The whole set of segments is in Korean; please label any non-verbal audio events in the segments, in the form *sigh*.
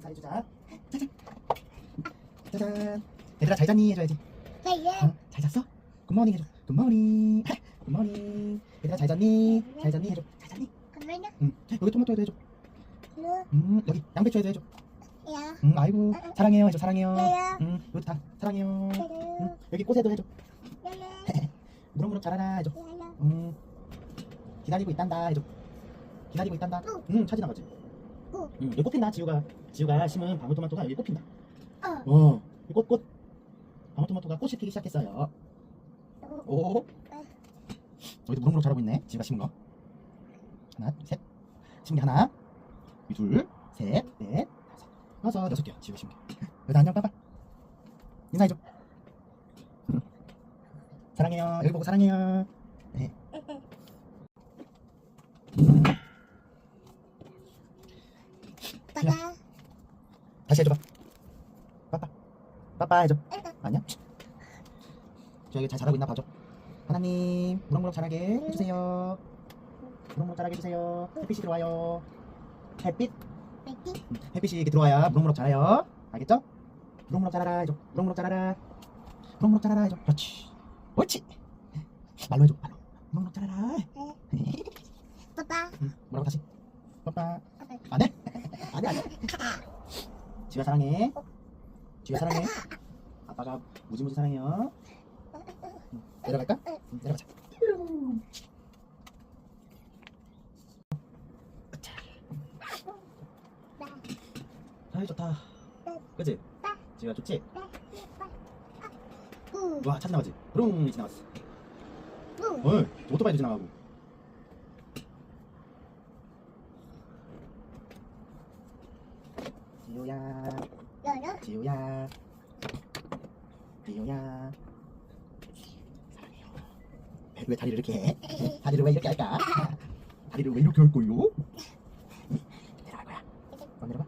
인사해주자. 짜잔. 짜잔. 얘들아 잘 잤니 해줘야지. 어? 잘 잤어? 굿모닝 해줘. 굿모닝. 굿모닝. *laughs* 얘들아 잘 잤니? 잘 잤니 해줘. 잘 잤니? 응. 여기 토마토에도 해줘. 음 여기 양배추 에도 해줘. 음 아이고 사랑해요 해줘 사랑해요. 음 여기 다 사랑해요. 음, 여기 꽃에도 해줘. *laughs* 무럭무럭 자라라 해줘. 음 기다리고 있단다 해줘. 기다리고 있단다. 응. 응 찾이 나가지. 응. 응 여기 꽃핀다 지우가 지우가 심은 방울토마토가 여기 꽃핀다. 어, 이 꽃, 꽃. 방울토마토가 꽃이 피기 시작했어요. 오. 여기도 무럭무럭 자라고 있네. 지우가 심은 거. 하나, 둘, 셋. 심은 게 하나. 이 둘, 셋, 넷, 다섯. 다섯, 여섯 개야. 지우가 심은 게. *laughs* 여기다 안녕, 빠빠. 인사해줘. 응. 사랑해요. 여기 보고 사랑해요. 네. 다시 해줘봐. 빠빠. 빠빠 해줘. 아니야? 저 여기 잘 자라고 있나 봐줘. 하나님, 무럭무럭 자라게 해주세요. 무럭무럭 자라게 해주세요. 햇빛이 들어와요. 햇빛, 햇빛이 이렇게 들어와야 무럭무럭 자라요. 알겠죠? 무럭무럭 자라라 해줘. 무럭무럭 자라라. 무럭무럭 자라라 해줘. 그렇지. 옳지. 말로 해줘. 말로. 무럭무럭 자라라. 응, 뭐라고 다시? 빠빠. 안 해. 지우야 사랑해. 지우야 사랑해. 아빠가 무지무지 사랑해요. 응, 내려갈까? 응, 내려가자. 으차. 아이 좋다. 그치? 지우야 좋지? 와 차 지나가지? 부릉 지나갔어. 어, 오토바이도 지나가고. 지우야, 지우야, 지우야. 사랑해요. 왜 다리를 이렇게 해? 다리를 왜 이렇게 할까? 다리를 왜 이렇게 할 거요? 내려갈 거야. 어, 내려봐.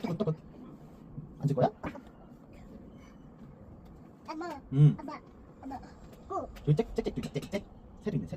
뜨끈뜨끈. 앉을 거야? 응. 저기 짹짹짹 저기 짹짹 새도 있네 새.